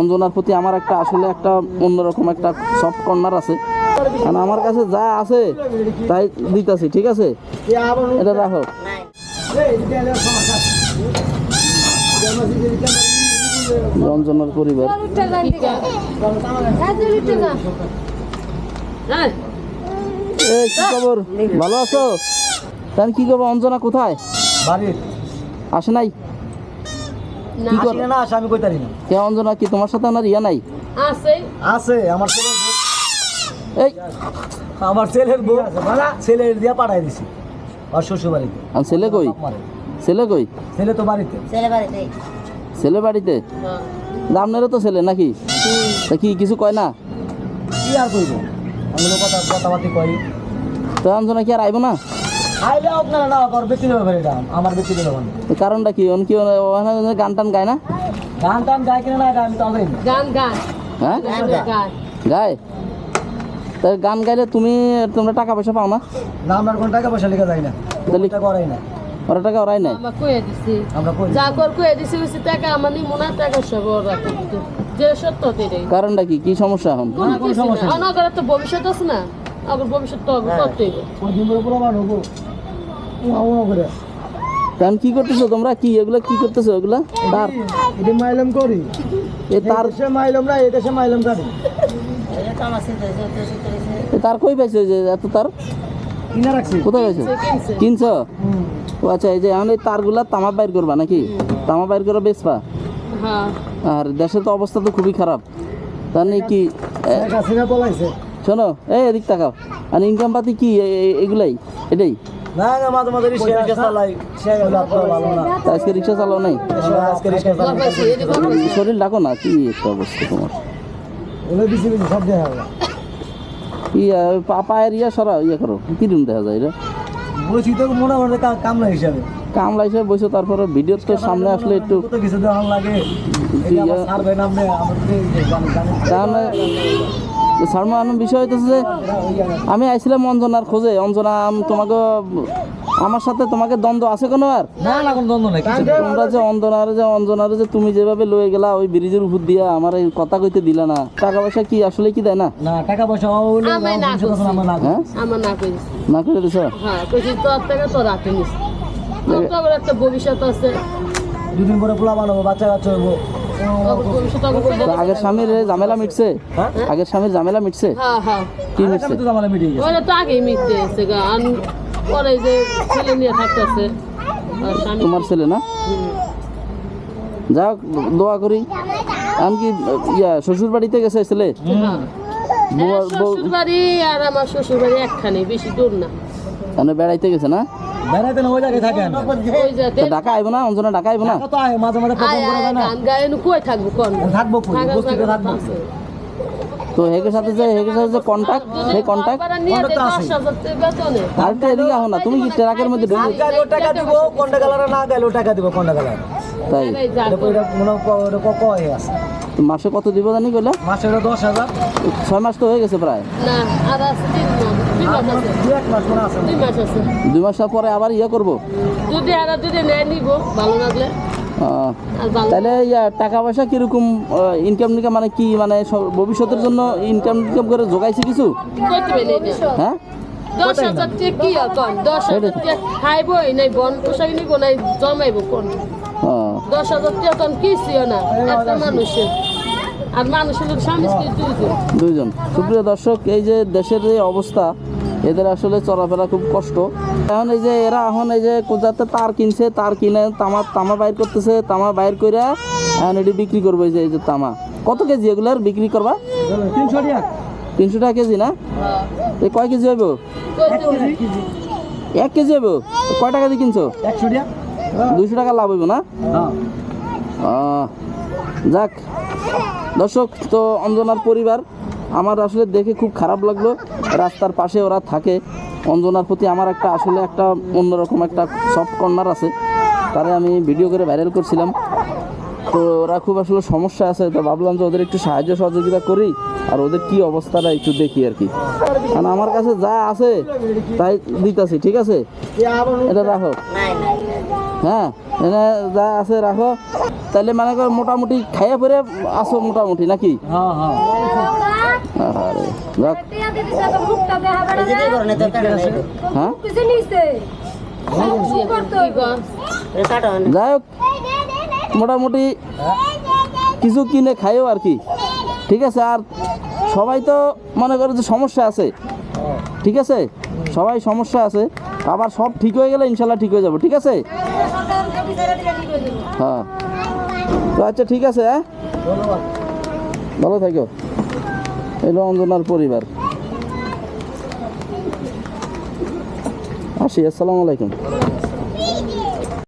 অঞ্জনার প্রতি আমার একটা আসলে একটা অন্যরকম একটা সফট কর্নার আছে। আর আমার কাছে যা আছে তাই দিতেছি ঠিক আছে? এটা রাখো অঞ্জনার পরিবার। কি খবর? ভালো আছো? তাহলে কি খবর? অঞ্জনা কোথায়? আসে নাই? কি কর না আসে আমি কইতারি না। কে অঞ্জনা কি তোমার সাথে আমার ইয়া নাই? আছে আছে আমার ছেলের বউ এই। আমার ছেলের বউ ছেলের দিয়া পাঠাই দিছি। আর শ্বশুর বাড়িতে আর ছেলে কই? ছেলে কই? ছেলে তো বাড়িতে। ছেলে বাড়িতে। হ্যাঁ। আপনারও তো ছেলে নাকি? তা কি কিছু কয় না? কি আর কইব? আমি কথা কথাবার্তি করি তো অঞ্জনা কি আর আইব না? খাইলে আপনারা না কর বেশি নেবে ফেরে আমার বেশি দেবে কারণটা কি? কি গান টান গায় না? গান টান গায় কিনা না গায় তো গান গান হ্যাঁ? গায়। তা গান গাইলে তুমি তোমরা টাকা পয়সা পাও না? না আমরা কোন টাকা পয়সা লেগে যাই না। তাহলে এটা করাই না। ওরা টাকা ওরাই নাই আমরা কয়ে দিছি। আমরা কই যা কর কয়ে দিছি বেশি টাকা আমার নি টাকা সব ওর যে সত্য তেটাই কারণটা কি? কি সমস্যা এখন? কোনো কোনো সমস্যা নেই। অনগরে তো ভবিষ্যৎ আছে না। আগর ভবিষ্যৎ তো হ্যাঁ। করতেই হব। করে। তাহলে কি করতেছো তোমরা? কি এগুলো কি করতেছো? এগুলা? তার। এটি মাইলাম করি। এ তার দেশে মাইলাম না এই দেশে মাইলাম করি তার কই পাইছো যে? এত তার? কিনা রাখছি। কোথায় পাইছো? কিনছে ও আচ্ছা এই যে এখন এই তারগুলা তামা বাইর করবা নাকি? তামা বাইর করে বেচবা? হ্যাঁ। আর দেশের তো অবস্থা তো খুবই খারাপ। তার মানে কি শোনো এই এদিক তাকাও। আর ইনকাম পাতি কি এগুলাই? এটাই? না না মাঝে মাঝে রিক্সা রিক্সা চালাই। সে ভালো না। আজকে রিক্সা চালাও নাই? আজকে রিক্সা। শরীর ডাকো না কি একটা অবস্থা তোমার। ওগুলো বেশি বেশি সব দেখা ইয়া পা- পায়ের ইয়া সরা ইয়া করো কি দিন দেখা যায় এটা বলছি তো মনে হয় কামলা হিসাবে। কামলা হিসেবে বসে তারপরে ভিডিও তো সামনে আসলে একটু কিছু দেওয়ার লাগে। তাহলে সারমান বিষয় হইতেছে যে আমি আইছিলাম অঞ্জনার খোঁজে। অঞ্জনা আম- তোমাকে আমার সাথে তোমাকে দ্বন্দ্ব আছে কোনো আর? না না কোনো দ্বন্দ্ব নাই কিছু তোমরা যে অঞ্জনার যে অঞ্জনার যে তুমি যেভাবে লয়ে গেলা ওই ব্রিজের উপর দিয়া আমার এই কথা কইতে দিলা না। টাকা পয়সা কি আসলে কি দেয় না? না টাকা পয়সা হইলে আমি না। হ্যাঁ? আমার না কইছি। না করে দিছ? হ্যাঁ কইছি তোর টাকা তো রাখে নিস তোর একটা ভবিষ্যৎ আছে। দুদিন পরে পোলা বানাবো বাচ্চা কাচ্চা হইবো আগের স্বামীর ঝামেলা মিটছে? হ্যাঁ? আগের স্বামীর ঝামেলা মিটছে? হ্যাঁ হ্যাঁ। কি মিটছে? তো জামালা মিটিয়ে গেছে। ওরা তো আগেই মিটতে এসে গা। পরে যে ছেলে নিয়ে থাকতেছে তোমার ছেলে না। যাক দোয়া করি। এমনকি ইয়া শ্বশুর বাড়িতে গেছে ছেলে? শ্বশুর বাড়ি আর আমার শ্বশুর বাড়ি একখানে বেশি দূর না। মানে বেড়াইতে গেছে না? বেড়াইতে না ওই জায়গায় থাকেন? তো ঢাকা আইব না অঞ্জনা ঢাকা আইব না? কত আয় মাঝে মাঝে প্রথম করে না? গান গায়ে কই থাকব কোন। থাকব কই? বস্তিতে থাকব। তো হেগের সাথে যে হেগের সাথে যে কন্টাক্ট সেই কন্টাক্ট এদিকে আহো না তুমি কি ট্রাকের মধ্যে ঢুকে? টাকা দিব কোনটা কালারে না গাইলেও টাকা দিব কোনটা তাই। এই এটা কয় আছে। মাসে কত দিব জানি কইলা মাসে এটা দশ হাজার ছয় মাস তো হয়ে গেছে প্রায় না, আর আছে তিন মাস। দুই মাস আছে। এক মাস মনে আছে দুই মাস আছে। দুই মাস পরে আবার ইয়ে করব যদি আর যদি নেয় নিব, ভালো লাগলে। তাহলে ইয়া টাকা পয়সা কীরকম ইনকাম নিকাম মানে কি মানে ভবিষ্যতের জন্য ইনকাম টিনকাম করে জোগাইছে কিছু। হ্যাঁ দশ হাজার টাকা কি আর দশ হাজার টাকা খাইবই, নাই বন পোশাক নিব, নাই জমাইব কোন? আহ, দশ হাজার টাকা কিছুই না, একটা মানুষের। আর মানুষের স্বামী দুইজন। দুইজন। সুপ্রিয় দর্শক এই যে দেশের যে অবস্থা এদের আসলে চলাফেরা খুব কষ্ট। এখন এই যে এরা এখন এই যে কোথাতে তার কিনছে তার কিনে তামা তামা বাইর করতেছে তামা বাইর করে এখন এটি বিক্রি করব এই যে এই যে তামা। কত কেজি এগুলার বিক্রি করবা? তিনশো টাকা। তিনশো টাকা কেজি না? হ্যাঁ। এই কয় কেজি হইব? এক কেজি হইব? কয় টাকা দিয়ে কিনছো? একশো টাকা। দুইশো টাকা লাভ হইব না? হ্যাঁ। যাক। দর্শক তো অঞ্জনার পরিবার আমার আসলে দেখে খুব খারাপ লাগল। রাস্তার পাশে ওরা থাকে। অঞ্জনার প্রতি আমার একটা আসলে একটা অন্যরকম একটা সফট কর্নার আছে। তারে আমি ভিডিও করে ভাইরাল করছিলাম। তো ওরা খুব আসলে সমস্যা আছে। তো ভাবলাম যে ওদের একটু সাহায্য সহযোগিতা করি। আর ওদের কি অবস্থাটা একটু দেখি আর কি। কারণ আমার কাছে যা আছে, তাই দিতেছি, ঠিক আছে? এটা রাখো। হ্যাঁ এনে যা আছে রাখো। তাহলে মানে মোটামুটি খাইয়া পরে আসো মোটামুটি, নাকি? হ্যাঁ? যাই হোক, মোটামুটি কিছু কিনে খাইও আর কি। ঠিক আছে, আর সবাই তো মনে করে যে সমস্যা আছে। ঠিক আছে? সবাই সমস্যা আছে। আবার সব ঠিক হয়ে গেলে ইনশাল্লাহ ঠিক হয়ে যাবে। ঠিক আছে? হ্যাঁ। আচ্ছা ঠিক আছে হ্যাঁ? ভালো থাকো। এলো অঞ্জনার পরিবার। আসি, আসসালামু আলাইকুম।